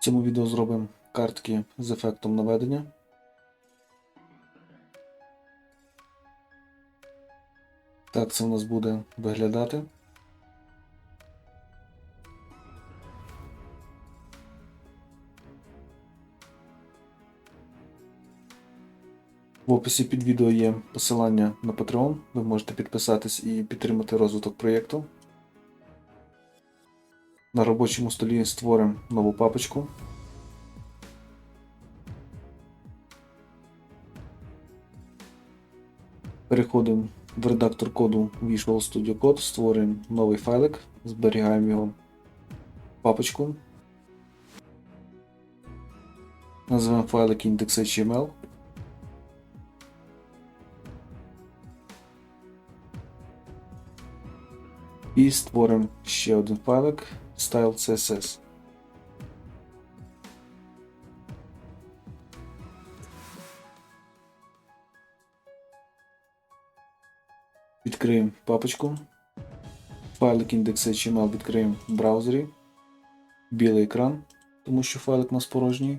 В цьому відео зробимо картки з ефектом наведення. Так це у нас буде виглядати. В описі під відео є посилання на Patreon. Ви можете підписатись і підтримати розвиток проєкту. На робочому столі створимо нову папочку. Переходимо в редактор коду Visual Studio Code, створюємо новий файлик, зберігаємо його в папочку. Називаємо файлик index.html. І створимо ще один файлик style.css. Відкриємо папочку. Файлик index.html відкриємо в браузері. Білий екран, тому що файлик у нас порожній.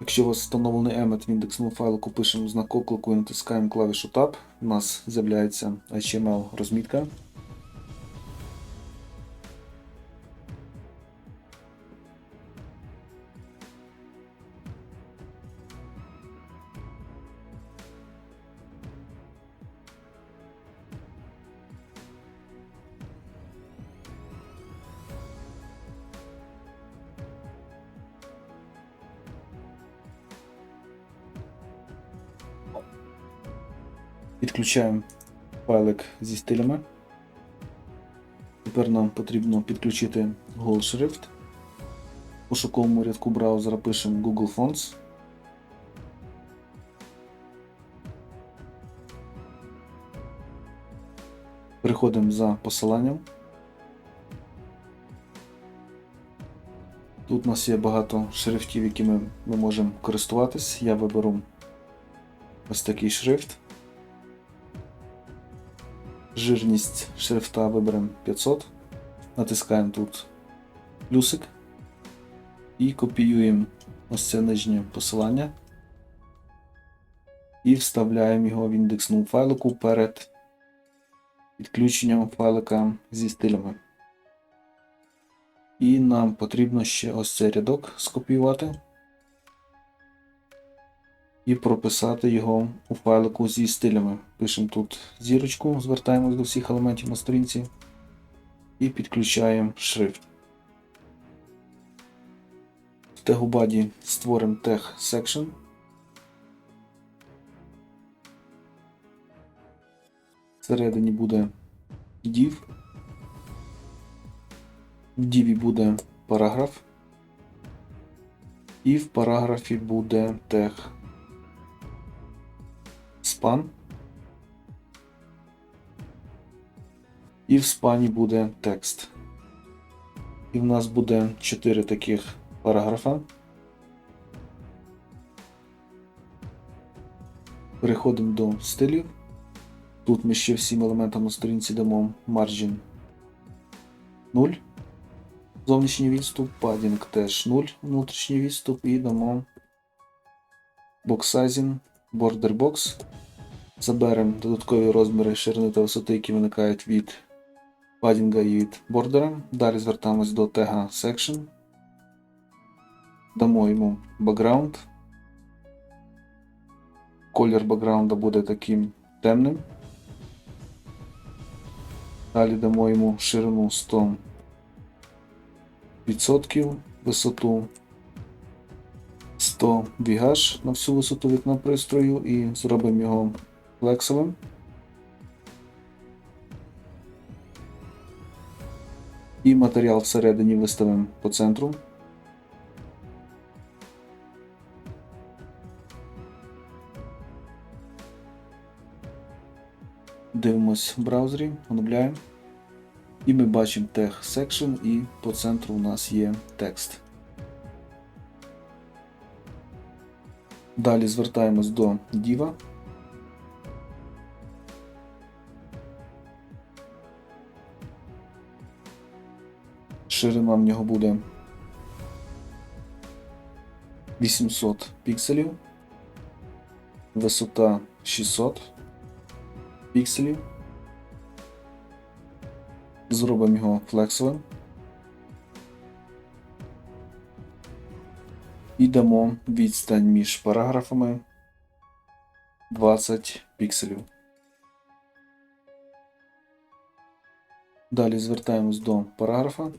Якщо у вас встановлений емет в індексному файлику, пишемо знак оклику і натискаємо клавішу Tab, у нас з'являється HTML розмітка. Підключаємо файлик зі стилями. Тепер нам потрібно підключити Google Шрифт. В пошуковому рядку браузера пишемо Google Fonts. Переходимо за посиланням. Тут у нас є багато шрифтів, якими ми можемо користуватись. Я виберу ось такий шрифт. Жирність шрифта виберемо 500. Натискаємо тут плюсик і копіюємо ось це нижнє посилання і вставляємо його в індексному файлику перед підключенням файлика зі стилями. І нам потрібно ще ось цей рядок скопіювати і прописати його у файлику зі стилями. Пишемо тут зірочку, звертаємось до всіх елементів на сторінці і підключаємо шрифт. В тегубаді створимо тег section. Всередині буде div. В діві буде параграф. І в параграфі буде тег span. І в спані буде текст. І в нас буде 4 таких параграфа. Переходимо до стилів. Тут ми ще всім елементам на сторінці дамо margin 0. Зовнішній відступ, padding теж 0 внутрішній відступ і дамо box sizing border box. Заберемо додаткові розміри ширини та висоти, які виникають від падінга і від бордера. Далі звертаємось до тега section. Дамо йому background. Колір бекграунда буде таким темним. Далі дамо йому ширину 100%, висоту 100 VH на всю висоту вікна пристрою і зробимо його флексовим. І матеріал всередині виставимо по центру. Дивимось в браузері, оновляємо. І ми бачимо тег section і по центру у нас є текст. Далі звертаємось до Diva. Ширина в нього буде 800 пікселів. Висота 600 пікселів. Зробимо його флексовим. І дамо відстань між параграфами 20 пікселів. Далі звертаємось до параграфа.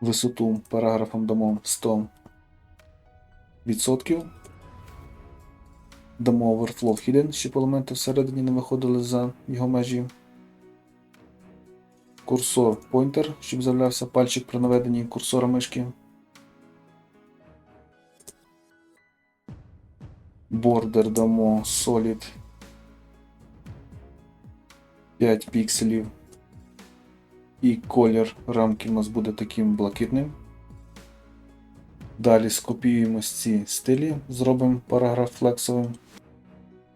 Висоту параграфам дамо 100 відсотків. Дамо overflow hidden, щоб елементи всередині не виходили за його межі. Курсор pointer, щоб з'являвся пальчик при наведенні курсора мишки. Border дамо solid 5 пікселів. І колір рамки у нас буде таким блакитним. Далі скопіюємо ці стилі, зробимо параграф флексовим.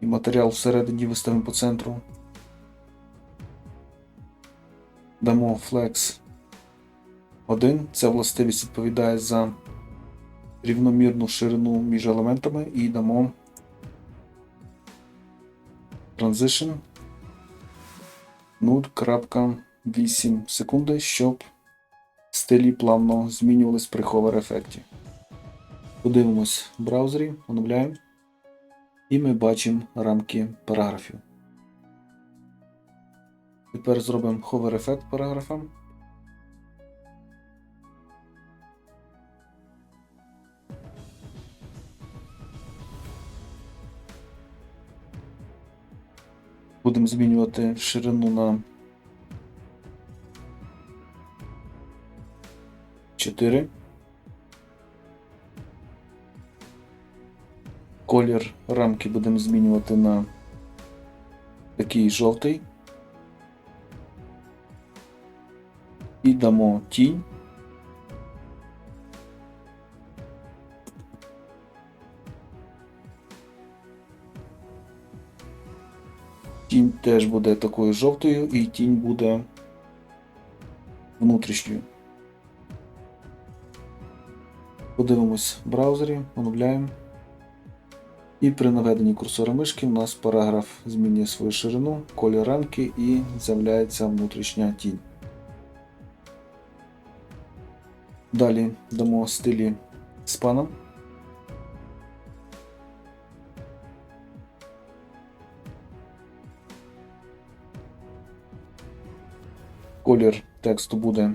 І матеріал всередині виставимо по центру. Дамо Flex 1. Ця властивість відповідає за рівномірну ширину між елементами і дамо Transition 0.8 секунди, щоб стилі плавно змінювались при Hover ефекті. Подивимось в браузері, оновляємо. І ми бачимо рамки параграфів. Тепер зробимо hover ефект параграфам. Будемо змінювати ширину на 4. Колір рамки будемо змінювати на такий жовтий. І дамо тінь. Тінь теж буде такою жовтою, і тінь буде внутрішньою. Подивимось в браузері, оновляємо. І при наведенні курсора мишки у нас параграф змінює свою ширину, колір рамки і з'являється внутрішня тінь. Далі дамо стилі з паном. Колір тексту буде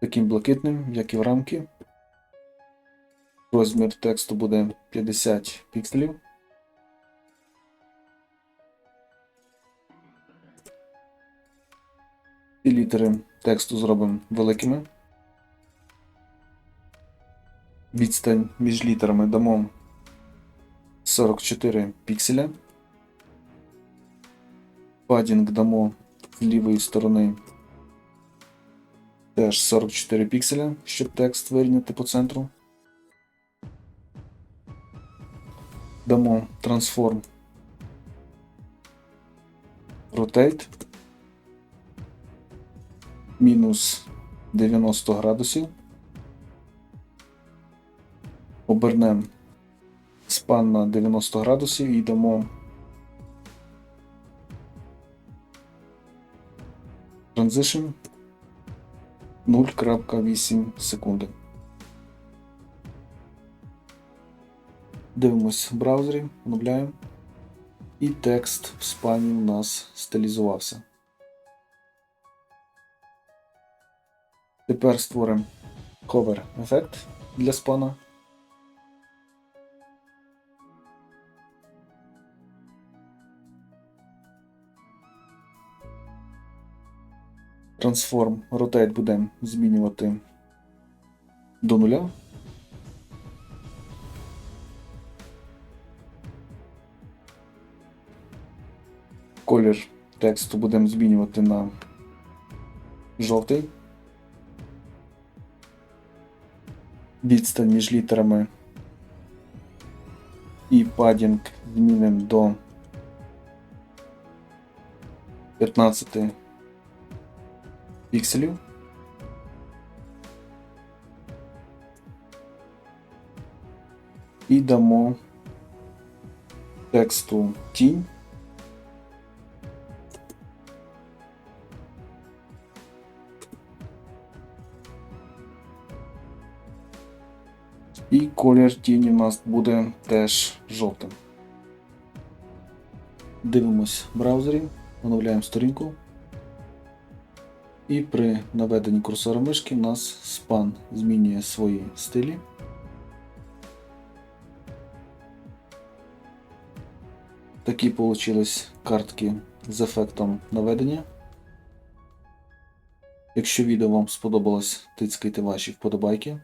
таким блакитним, як і в рамки. Розмір тексту буде 50 пікселів. І літери тексту зробимо великими. Відстань між літерами дамо 44 пікселя. Падінг дамо з лівої сторони теж 44 пікселя, щоб текст вирівняти по центру. Дамо Transform Rotate мінус 90 градусів. Обернемо спан на 90 градусів і дамо Transition 0.8 секунди. Дивимось в браузері, оновляємо. І текст в спані у нас стилізувався. Тепер створимо hover ефект для спана. Transform Rotate будемо змінювати до нуля. Колір тексту будемо змінювати на жовтий. Відстань між літерами і падінг змінимо до 15 пікселів. І дамо тексту тінь. І колір тіні у нас буде теж жовтим. Дивимось в браузері, оновляємо сторінку. І при наведенні курсора мишки у нас спан змінює свої стилі. Такі получились картки з ефектом наведення. Якщо відео вам сподобалось, тицькайте ваші вподобайки.